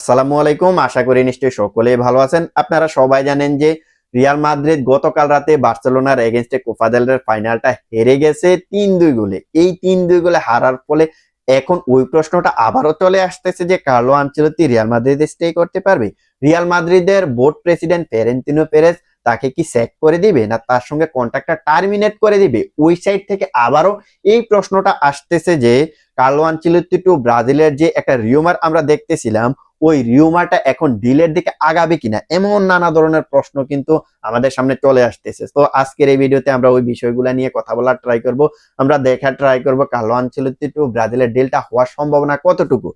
আসসালামু আলাইকুম। আশা করি নিশ্চয়ই সকলেই ভালো আছেন। আপনারা সবাই জানেন যে রিয়াল মাদ্রিদ গতকাল রাতে বার্সেলোনার এগেনস্টে কোপা দেল রের ফাইনালটা হেরে গেছে তিন দুই গোলে। এই তিন দুই গোলে হারার ফলে এখন ওই প্রশ্নটা আবারও চলে আসতেছে যে কার্লো আনচেলত্তি রিয়াল মাদ্রিদে স্টে করতে পারবে? রিয়াল মাদ্রিদের বোর্ড প্রেসিডেন্ট ফেরেন্তিনো পেরেজ তাকে কি স্যাক করে দিবে না তার সঙ্গে কন্ট্রাক্টটা টার্মিনেট করে দিবে? ওই সাইড থেকে আবারও এই প্রশ্নটা আসতেছে যে কার্লো আনচেলত্তি টু ব্রাজিলের যে একটা রিউমার আমরা দেখতেছিলাম ওই রিউমারটা এখন ডিলের দিকে আগাবে কিনা এমন নানা ধরনের প্রশ্ন কিন্তু আমাদের সামনে চলে আসতেছে। তো আজকের এই ভিডিওতে আমরা ওই বিষয়গুলো নিয়ে কথা বলার ট্রাই করব। আমরা দেখার ট্রাই করব কালো আনচেলত্তি টু ব্রাজিলের ডিলটা হওয়ার সম্ভাবনা কতটুকু।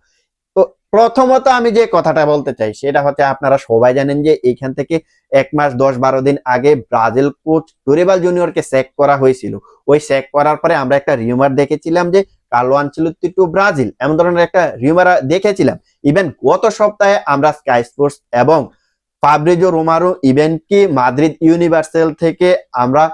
তো প্রথমত আমি যে কথাটা বলতে চাই সেটা হচ্ছে আপনারা সবাই জানেন যে এইখান থেকে এক মাস দশ বারো দিন আগে ব্রাজিল কোচ ডোরেবাল জুনিয়রকে স্যাক করা হয়েছিল। ওই স্যাক করার পরে আমরা একটা রিউমার দেখেছিলাম যে কার্লো আনচেলত্তি টু ব্রাজিল, এমন ধরনের একটা রিউমার দেখেছিলাম। ইভেন গত সপ্তাহে আমরা স্কাই স্পোর্টস এবং ফাব্রিজো রোমারো ইভেন কি মাদ্রিদ ইউনিভার্সাল থেকে আমরা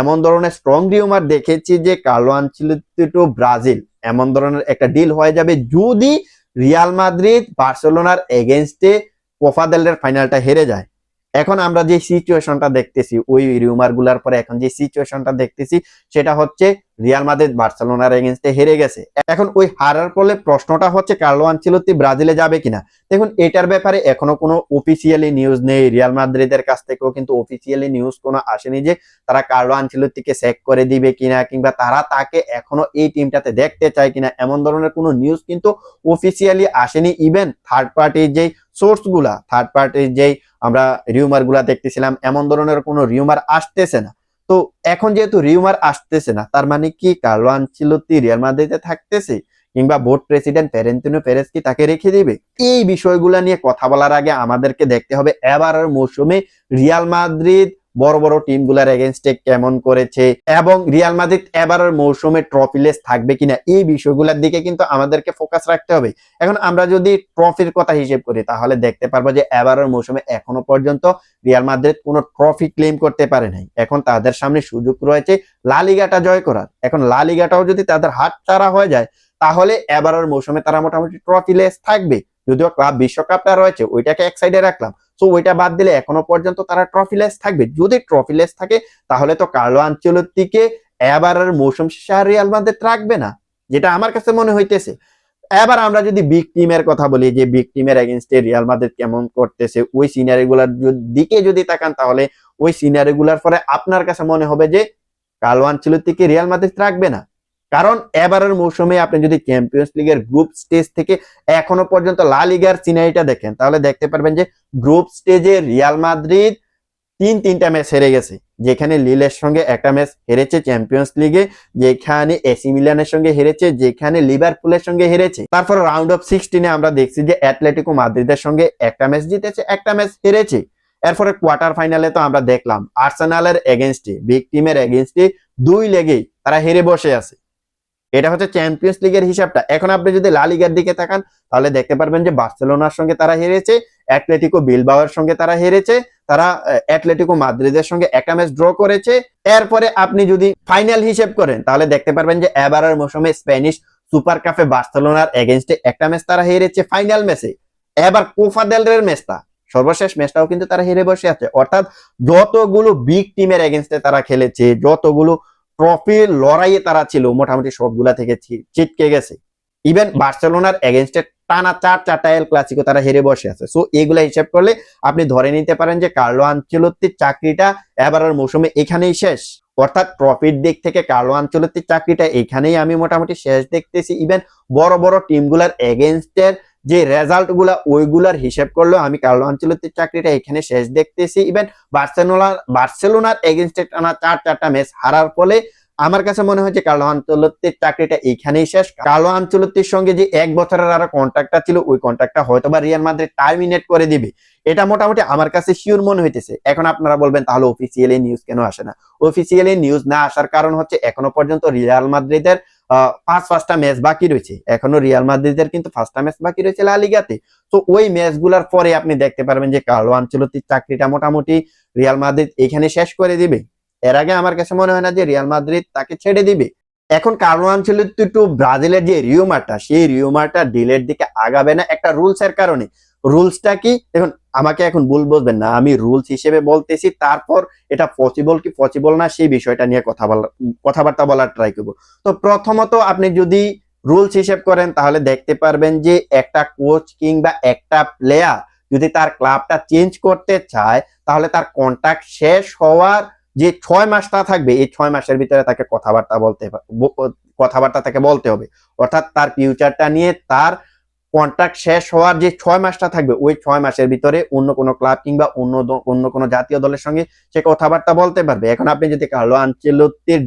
এমন ধরনের স্ট্রং রিউমার দেখেছি যে কার্লো আনচেলত্তি টু ব্রাজিল, এমন ধরনের একটা ডিল হয়ে যাবে যদি রিয়াল মাদ্রিদ বার্সেলোনার এগেনস্টে কোফা দেলের ফাইনালটা হেরে যায়। এখন আমরা যে সিচুয়েশনটা দেখতেছি, ওই রিউমারগুলার পরে এখন যে সিচুয়েশনটা দেখতেছি, সেটা হচ্ছে রিয়াল মাদ্রিদ বার্সেলোনার এগেনস্টে হেরে গেছে। এখন ওই হারার ফলে প্রশ্নটা হচ্ছে কার্লো আনচেলত্তি ব্রাজিলে যাবে কিনা? দেখুন, এটার ব্যাপারে এখনও কোনো অফিসিয়ালি নিউজ নেই। রিয়াল মাদ্রিদের কাছ থেকেও কিন্তু অফিসিয়ালি নিউজ কোনো আসেনি যে তারা কার্লো আনচেলত্তিকে সেক করে দিবে কিনা কিংবা তারা তাকে এখনও এই টিমটাতে দেখতে চায় কিনা, এমন ধরনের কোনো নিউজ কিন্তু অফিসিয়ালি আসেনি। ইভেন থার্ড পার্টির যেই সোর্সগুলা থার্ড পার্টির যেই আমরা রিউমারগুলা দেখতেছিলাম, এমন ধরনের কোনো রিউমার আসতেছে না। তো এখন যেহেতু রিউমার আসতেছে না, তার মানে কি? কার্লো আনচিলতি রিয়াল মাদ্রিদে থাকতেছে কিংবা বোর্ড প্রেসিডেন্ট প্যারেন্টিনো পেরেস কি তাকে রেখে দিবে? এই বিষয়গুলো নিয়ে কথা বলার আগে আমাদেরকে দেখতে হবে এবারের মৌসুমে রিয়াল মাদ্রিদ বড় বড় টিমগুলার এগেনস্টে কেমন করেছে এবং রিয়াল মাদ্রিদ এবারের মৌসুমে ট্রফিলেস থাকবে কিনা, এই বিষয়গুলোর দিকে কিন্তু আমাদেরকে ফোকাস রাখতে হবে। এখন আমরা যদি ট্রফির কথা হিসেব করি, তাহলে দেখতে পারব যে এবারের মৌসুমে এখনও পর্যন্ত রিয়াল মাদ্রিদ কোনো ট্রফি ক্লেম করতে পারে নাই। এখন তাদের সামনে সুযোগ রয়েছে লালিগাটা জয় করার। এখন লালিগাটাও যদি তাদের হাত ছাড়া হয়ে যায়, তাহলে এবারের মৌসুমে তারা মোটামুটি ট্রফি লেস থাকবে। যদিও ক্লাব বিশ্বকাপটা রয়েছে, ওইটাকে এক সাইডে রাখলাম। তো ওইটা বাদ দিলে এখনও পর্যন্ত তারা ট্রফি লেস থাকবে। যদি ট্রফি লেস থাকে, তাহলে তো কার্লো আঞ্চলত্তিকে এবারের মৌসুম শেষে আর রিয়াল মাদ্রিদ রাখবে না, যেটা আমার কাছে মনে হইতেছে। এবার আমরা যদি বিগ টিমের কথা বলি, যে বিগ টিমের এগেনস্টে রিয়াল মাদ্রিদ কেমন করতেছে, ওই সিনারি গুলার দিকে যদি তাকান, তাহলে ওই সিনারি গুলার পরে আপনার কাছে মনে হবে যে কার্লো আঞ্চলত্তিকে রিয়াল মাদ্রিদ রাখবে না। কারণ এবারের মৌসুমে আপনি যদি চ্যাম্পিয়ন্স লিগের গ্রুপ স্টেজ থেকে এখনও পর্যন্ত লা লিগার সিনারিটা দেখেন, তাহলে দেখতে পারবেন যে গ্রুপ স্টেজে রিয়াল মাদ্রিদ তিন, তিনটা ম্যাচ হেরে গেছে। যেখানে লিলের সঙ্গে একটা ম্যাচ হেরেছে চ্যাম্পিয়ন্স লিগে যেখানে এসি মিলানের সঙ্গে হেরেছে, যেখানে লিভারপুলের সঙ্গে হেরেছে। তারপর রাউন্ড অফ সিক্সটিনে আমরা দেখছি যে অ্যাথলেটিকো মাদ্রিদের সঙ্গে একটা ম্যাচ জিতেছে, একটা ম্যাচ হেরেছে। এরপরে কোয়ার্টার ফাইনালে তো আমরা দেখলাম আর্সেনালের এগেনস্টে বিগ টিমের এগেনস্টে দুই লেগেই তারা হেরে বসে আছে। এটা হচ্ছে চ্যাম্পিয়ন্স লিগের হিসাবটা। এখন আপনি যদি লা লিগার দিকে তাকান, তাহলে দেখতে পারবেন যে বার্সেলোনার সঙ্গে তারা হেরেছে অ্যাটলেটিকো বিলবাওয়ের সঙ্গে তারা হেরেছে, তারা অ্যাটলেটিকো মাদ্রিদের সঙ্গে একটা ম্যাচ ড্র করেছে। এরপরে আপনি যদি ফাইনাল হিসেব করেন, তাহলে দেখতে পারবেন যে এবারের মৌসুমে স্প্যানিশ সুপার কাপে বার্সেলোনার এগেনস্টে একটা ম্যাচ তারা হেরেছে ফাইনাল ম্যাচে এবার কোফা দেলের ম্যাচটা সর্বশেষ ম্যাচটাও কিন্তু তারা হেরে বসে আছে। অর্থাৎ যতগুলো বিগ টিমের এগেনস্টে তারা খেলেছে, যতগুলো ট্রফির লড়াইয়ে তারা ছিল মোটামুটি সবগুলা থেকে চিটকে গেছে। ইভেন বার্সেলোনার এগেনস্টে টানা চার চারটা এল ক্লাসিকো তারা হেরে বসে আছে। সো এগুলা হিসাব করলে আপনি ধরে নিতে পারেন যে কার্লো আঞ্চলত্তির চাকরিটা এবারের মৌসুমে এখানেই শেষ। অর্থাৎ ট্রফির দিক থেকে কার্লো আঞ্চলত্তির চাকরিটা এখানেই আমি মোটামুটি শেষ দেখতেছি। ইভেন বড় বড় টিমগুলার এগেনস্টের যে রেজাল্টগুলা ওইগুলার হিসেব করলেও আমি কার্লো আঞ্চলত্তির চাকরিটা এখানে শেষ দেখতেছি। ইভেন বার্সেলোনার বার্সেলোনার এগেনস্টে টানা চার চারটা ম্যাচ হারার ফলে আমার কাছে মনে হচ্ছে কার্লো আঞ্চলত্তির চাকরিটা এইখানেই শেষ। কার্লো আঞ্চলত্তির সঙ্গে যে এক বছরের আরও কন্ট্রাক্টটা ছিল, ওই কন্ট্রাক্টটা হয়তো বা রিয়াল মাদ্রিদ টার্মিনেট করে দিবে। এটা মোটামুটি আমার কাছে শিওর মনে হইতেছে। এখন আপনারা বলবেন, তাহলে অফিসিয়ালি নিউজ কেন আসে না? অফিসিয়ালি নিউজ না আসার কারণ হচ্ছে এখনও পর্যন্ত রিয়াল মাদ্রিদের পাঁচ, পাঁচটা ম্যাচ বাকি রয়েছে। এখনও রিয়াল মাদ্রিদের কিন্তু পাঁচটা ম্যাচ বাকি রয়েছে লা লিগাতে তো। ওই ম্যাচগুলোর পরে আপনি দেখতে পারবেন যে কার্লো আঞ্চলতির চাকরিটা মোটামুটি রিয়াল মাদ্রিদ এখানে শেষ করে দিবে। এর আগে আমার কাছে মনে হয় না যে রিয়াল মাদ্রিদ তাকে ছেড়ে দিবে। এখন কার্লো আঞ্চলতি টু ব্রাজিলের যে রিউমারটা সেই রিউমারটা ডিলের দিকে আগাবে না একটা রুলস এর কারণে। রুলসটা কি? দেখুন আমাকে এখন ভুল বুঝবেন না, আমি রুলস হিসেবে বলতেছি, তারপর এটা পসিবল কি পসিবল না, সেই বিষয়টা নিয়ে কথা বলা, কথাবার্তা বলার ট্রাই করব। তো প্রথমত আপনি যদি রুলস হিসেব করেন, তাহলে দেখতে পারবেন যে একটা কোচ কিংবা একটা প্লেয়ার যদি তার ক্লাবটা চেঞ্জ করতে চায়, তাহলে তার কন্ট্রাক্ট শেষ হওয়ার যে ছয় মাসটা থাকবে, এই ছয় মাসের ভিতরে তাকে কথাবার্তা বলতে, কথাবার্তা তাকে বলতে হবে। অর্থাৎ তার ফিউচারটা নিয়ে তার কন্ট্রাক্ট শেষ হওয়ার যে ছয় মাসটা থাকবে, ওই ছয় মাসের ভিতরে অন্য কোনো ক্লাব কিংবা অন্য অন্য কোনো জাতীয় দলের সঙ্গে সে কথাবার্তা বলতে পারবে। এখন আপনি যদি কার্লো আনচেলত্তির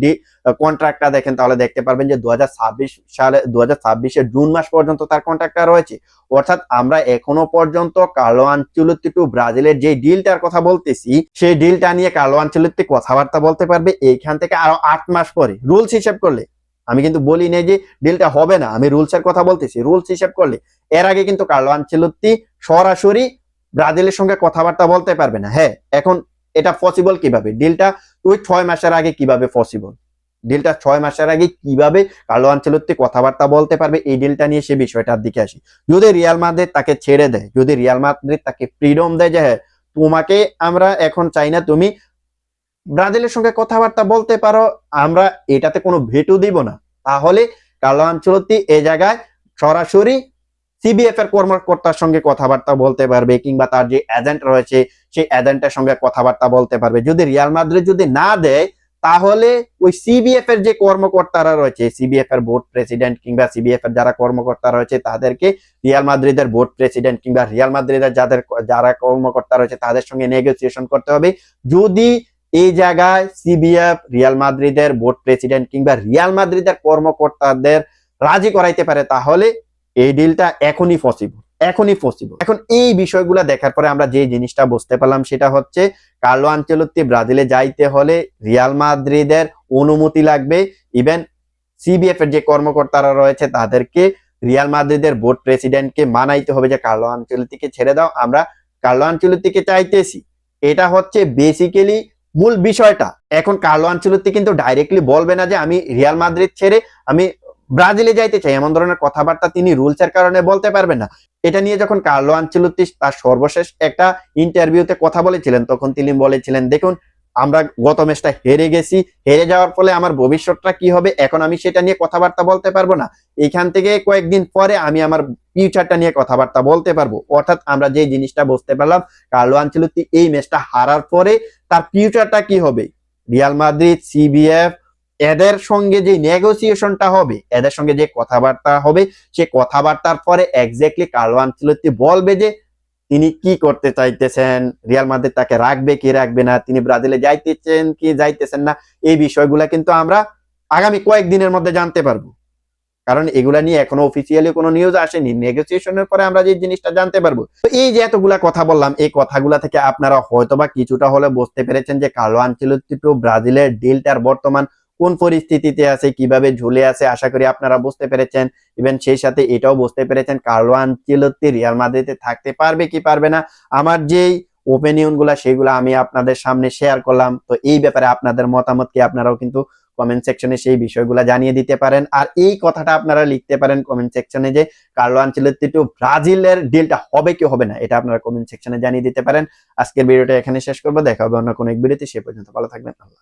কন্ট্রাক্টটা দেখেন, তাহলে দেখতে পারবেন যে দু সালে দু হাজার জুন মাস পর্যন্ত তার কন্ট্রাক্টটা রয়েছে। অর্থাৎ আমরা এখনও পর্যন্ত কার্লো আনচেলত্তি টু ব্রাজিলের যে ডিলটার কথা বলতেছি, সেই ডিলটা নিয়ে কার্লো আনচেলত্তি কথাবার্তা বলতে পারবে। এইখান থেকে আরও আট মাস পরে রুলস হিসেব করলে আমি কিন্তু বলি নাই যে ডিলটা হবে না। আমি রুলস এর কথা বলতেছি। রুলস হিসেব করলে এর আগে কিন্তু কার্লো আনচেলত্তি সরাসরি ব্রাজিলের সঙ্গে কথাবার্তা বলতে পারবে না। হ্যাঁ এখন এটা পসিবল কীভাবে? ডিলটা ওই ছয় মাসের আগে কীভাবে পসিবল ডিলটা ছয় মাসের আগে কীভাবে কার্লো আনচেলত্তি কথাবার্তা বলতে পারবে? এই ডিলটা নিয়ে সে বিষয়টার দিকে আসি। যদি রিয়াল মাদ্রিদ তাকে ছেড়ে দেয়, যদি রিয়াল মাদ্রিদ তাকে ফ্রিডম দেয় যে হ্যাঁ তোমাকে আমরা এখন চাই না, তুমি ব্রাজিলের সঙ্গে কথাবার্তা বলতে পারো, আমরা এটাতে কোনো ভেটু দিব না। তাহলে কার্লো আনচেলত্তি এই জায়গায় সরাসরি সিবিএফ এর কর্মকর্তার সঙ্গে কথাবার্তা বলতে পারবে, কিংবা তার যে এজেন্ট রয়েছে, সেই এজেন্টের সঙ্গে কথাবার্তা বলতে পারবে। যদি রিয়াল মাদ্রিদ যদি না দেয়, তাহলে ওই সিবিএফ এর যে কর্মকর্তারা রয়েছে সিবিএফ এর বোর্ড প্রেসিডেন্ট কিংবা সিবিএফ এর যারা কর্মকর্তা রয়েছে, তাদেরকে রিয়াল মাদ্রিদের বোর্ড প্রেসিডেন্ট কিংবা রিয়াল মাদ্রিদের যাদের, যারা কর্মকর্তা রয়েছে, তাদের সঙ্গে নেগোসিয়েশন করতে হবে। যদি এই জায়গায় সিবিএফ রিয়াল মাদ্রিদের বোর্ড প্রেসিডেন্ট কিংবা রিয়াল মাদ্রিদের কর্মকর্তাদের রাজি করাইতে পারে, তাহলে এই ডিলটা এখনই পসিবল এখনই পসিবল এখন এই বিষয়গুলো দেখার পরে আমরা যে জিনিসটা বুঝতে পারলাম সেটা হচ্ছে কার্লো আনচেলত্তি ব্রাজিলে যাইতে হলে রিয়াল মাদ্রিদের অনুমতি লাগবে। ইভেন সিবিএফ এর যে কর্মকর্তারা রয়েছে তাদেরকে রিয়াল মাদ্রিদের বোর্ড প্রেসিডেন্টকে মানাইতে হবে যে, কার্লো আনচেলত্তিকে ছেড়ে দাও, আমরা কার্লো আনচেলত্তিকে চাইতেছি। এটা হচ্ছে বেসিক্যালি মূল বিষয়টা, এখন কার্লো আঞ্চলতি কিন্তু ডাইরেক্টলি বলবে না যে আমি রিয়াল মাদ্রিদ ছেড়ে আমি ব্রাজিলে যাইতে চাই, এমন ধরনের কথাবার্তা তিনি রুলস এর কারণে বলতে পারবেন না। এটা নিয়ে যখন কার্লো আঞ্চলতি তার সর্বশেষ একটা ইন্টারভিউতে কথা বলেছিলেন, তখন তিনি বলেছিলেন, দেখুন আমরা গত ম্যাচটা হেরে গেছি, হেরে যাওয়ার ফলে আমার ভবিষ্যৎটা কি হবে, এখন আমি সেটা নিয়ে কথাবার্তা বলতে পারব না। এখান থেকে কয়েকদিন পরে আমি আমার ফিউচারটা নিয়ে কথাবার্তা বলতে পারব। অর্থাৎ আমরা যে জিনিসটা বুঝতে পারলাম, কার্লো আনচেলত্তি এই ম্যাচটা হারার পরে তার ফিউচারটা কি হবে? রিয়াল মাদ্রিদ সিবিএফ এদের সঙ্গে যে নেগোসিয়েশনটা হবে, এদের সঙ্গে যে কথাবার্তা হবে, সে কথাবার্তার পরে এক্স্যাক্টলি কার্লো আনচেলত্তি বলবে যে তিনি কি করতে চাইতেছেন? রিয়াল মাদ্রিদ তাকে রাখবে কি রাখবে না? তিনি ব্রাজিলে যাইতেছেন কি যাইতেছেন না? এই বিষয়গুলা কিন্তু আমরা আগামী কয়েকদিনের মধ্যে জানতে পারব। কারণ এগুলা নিয়ে এখনও অফিসিয়ালি কোনো নিউজ আসেনি। নেগোসিয়েশনের পরে আমরা যে জিনিসটা জানতে পারব। তো এই যে এতগুলা কথা বললাম, এই কথাগুলা থেকে আপনারা হয়তোবা কিছুটা হলে বুঝতে পেরেছেন যে কালো টু ব্রাজিলের ডিলটার বর্তমান কোন পরিস্থিতিতে আছে, কীভাবে ঝুলে আছে, আশা করি আপনারা বুঝতে পেরেছেন। ইভেন সেই সাথে এটাও বুঝতে পেরেছেন, কার্লো আনচেলত্তি রিয়াল মাদ্রিদে থাকতে পারবে কি পারবে না। আমার যেই ওপিনিয়নগুলা সেগুলো আমি আপনাদের সামনে শেয়ার করলাম। তো এই ব্যাপারে আপনাদের মতামত কি, আপনারাও কিন্তু কমেন্ট সেকশনে সেই বিষয়গুলো জানিয়ে দিতে পারেন। আর এই কথাটা আপনারা লিখতে পারেন কমেন্ট সেকশনে যে, কার্লো আনচেলত্তি টু ব্রাজিলের ডিলটা হবে কি হবে না, এটা আপনারা কমেন্ট সেকশনে জানিয়ে দিতে পারেন। আজকের ভিডিওটা এখানে শেষ করব, দেখা হবে অন্য কোনো এক ভিডিওতে সে পর্যন্ত ভালো থাকবেন, আল্লাহ